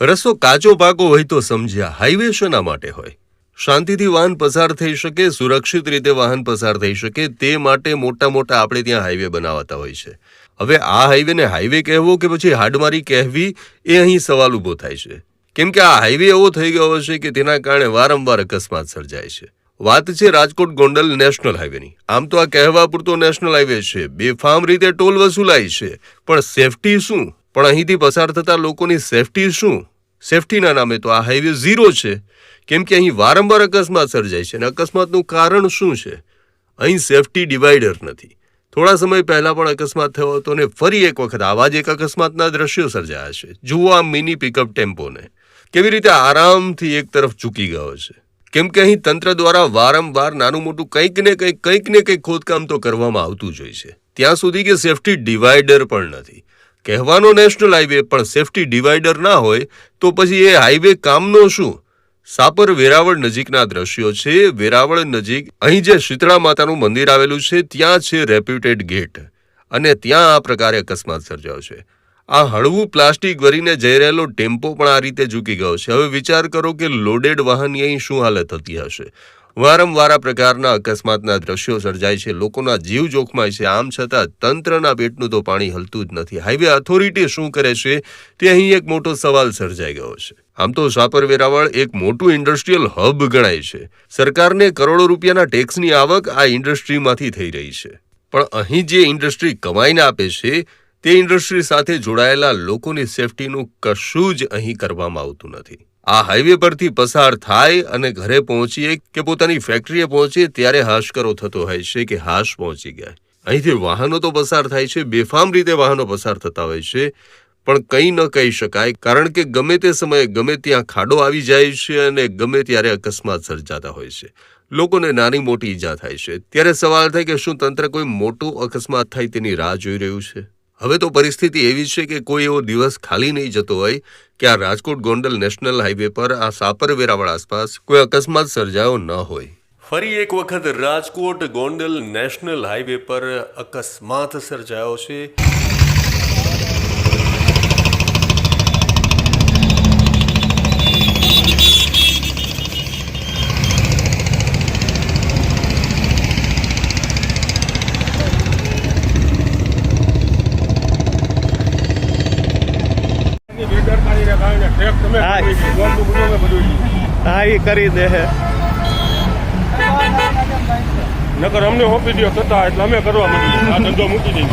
રસ્તો કાચો પાકો હોય તો સમજ્યા હાઈવે શેના માટે હોય? શાંતિથી વાહન પસાર થઈ શકે, સુરક્ષિત રીતે વાહન પસાર થઈ શકે, તે માટે મોટા મોટા આપણે ત્યાં હાઈવે બનાવાતા હોય છે. હવે આ હાઈવેને હાઈવે કહેવો કે પછી હાડમારી કહેવી, એ અહીં સવાલ ઊભો થાય છે. કેમ કે આ હાઈવે એવો થઈ ગયો હશે કે તેના કારણે વારંવાર અકસ્માત સર્જાય છે. વાત છે રાજકોટ ગોંડલ નેશનલ હાઈવેની આમ તો આ કહેવા પૂરતો નેશનલ હાઈવે છે. બેફામ રીતે ટોલ વસૂલાય છે. પણ સેફટી શું? પણ અહીંથી પસાર થતા લોકોની સેફટી શું? સેફટીના નામે તો આ હાઈવે ઝીરો છે. કેમ કે અહીં વારંવાર અકસ્માત સર્જાય છે અને અકસ્માતનું કારણ શું છે? અહીં સેફટી ડિવાઈડર નથી. થોડા સમય પહેલા પણ અકસ્માત થયો હતો અને ફરી એક વખત આવા જ એક અકસ્માતના દ્રશ્યો સર્જાયા છે. જુઓ આ મિની પિકઅપ ટેમ્પોને. કેવી રીતે આરામથી એક તરફ ચૂકી ગયો છે. કેમ કે અહીં તંત્ર દ્વારા વારંવાર નાનું મોટું કંઈક ને કંઈક કંઈક ને કંઈક ખોદકામ તો કરવામાં આવતું જ હોય છે. ત્યાં સુધી કે સેફટી ડિવાઈડર પણ નથી. કહેવાનો નેશનલ હાઈવે પણ સેફટી ડિવાઈડર ના હોય, તો પછી એ હાઈવે કામનો શું? સાપર વેરાવળ નજીકના દ્રશ્યો છે. વેરાવળ નજીક અહીં જે શીતળા માતાનું મંદિર આવેલું છે, ત્યાં છે રેપ્યુટેડ ગેટ. અને ત્યાં આ પ્રકારે અકસ્માત સર્જાયો છે. આ હળવું પ્લાસ્ટિક ભરીને જઈ રહેલો ટેમ્પો પણ આ રીતે ઝૂકી ગયો છે. હવે વિચાર કરો કે લોડેડ વાહનની અહીં શું હાલત થતી હશે? વારંવાર પ્રકારના અકસ્માતના દ્રશ્યો સર્જાય છે. લોકોના જીવ જોખમાય છે. આમ છતાં તંત્રના પેટનું તો પાણી હલતું જ નથી. હાઈવે ઓથોરિટી શું કરે છે તે અહીં એક મોટો સવાલ સર્જાઈ ગયો છે. આમ તો સાપર વેરાવળ એક મોટું ઇન્ડસ્ટ્રીયલ હબ ગણાય છે. સરકારને કરોડો રૂપિયાના ટેક્સની આવક આ ઇન્ડસ્ટ્રીમાંથી થઈ રહી છે. પણ અહીં જે ઇન્ડસ્ટ્રી કમાઈને આપે છે, તે ઇન્ડસ્ટ્રી સાથે જોડાયેલા લોકોની સેફટીનું કશું જ અહીં કરવામાં આવતું નથી. આ હાઈવે પરથી પસાર થાય અને ઘરે પહોંચીએ કે પોતાની ફેક્ટરીએ પહોંચીએ, ત્યારે હાશકરો થતો હોય છે કે હાશ પહોંચી ગયા. અહીંથી વાહનો તો પસાર થાય છે, બેફામ રીતે વાહનો પસાર થતા હોય છે, પણ કંઈ ન કહી શકાય, કારણ કે ગમે તે સમયે ગમે ત્યાં ખાડો આવી જાય છે અને ગમે ત્યારે અકસ્માત સર્જાતા હોય છે. લોકોને નાની મોટી ઈજા થાય છે. ત્યારે સવાલ થાય કે શું તંત્ર કોઈ મોટો અકસ્માત થાય તેની રાહ જોઈ રહ્યું છે? હવે તો પરિસ્થિતિ એવી છે કે કોઈ એવો દિવસ ખાલી નહીં જતો હોય કે આ રાજકોટ ગોંડલ નેશનલ હાઈવે પર આ સાપર વેરાવળ આસપાસ કોઈ અકસ્માત સર્જાયો ન હોય. ફરી એક વખત રાજકોટ ગોંડલ નેશનલ હાઈવે પર અકસ્માત સર્જાયો છે. હા. એ કરી દે હે. નકર અમને સોંપી દો થતા એટલે અમે કરવા માંડીએ આ ધંધો મૂકી દઈએ.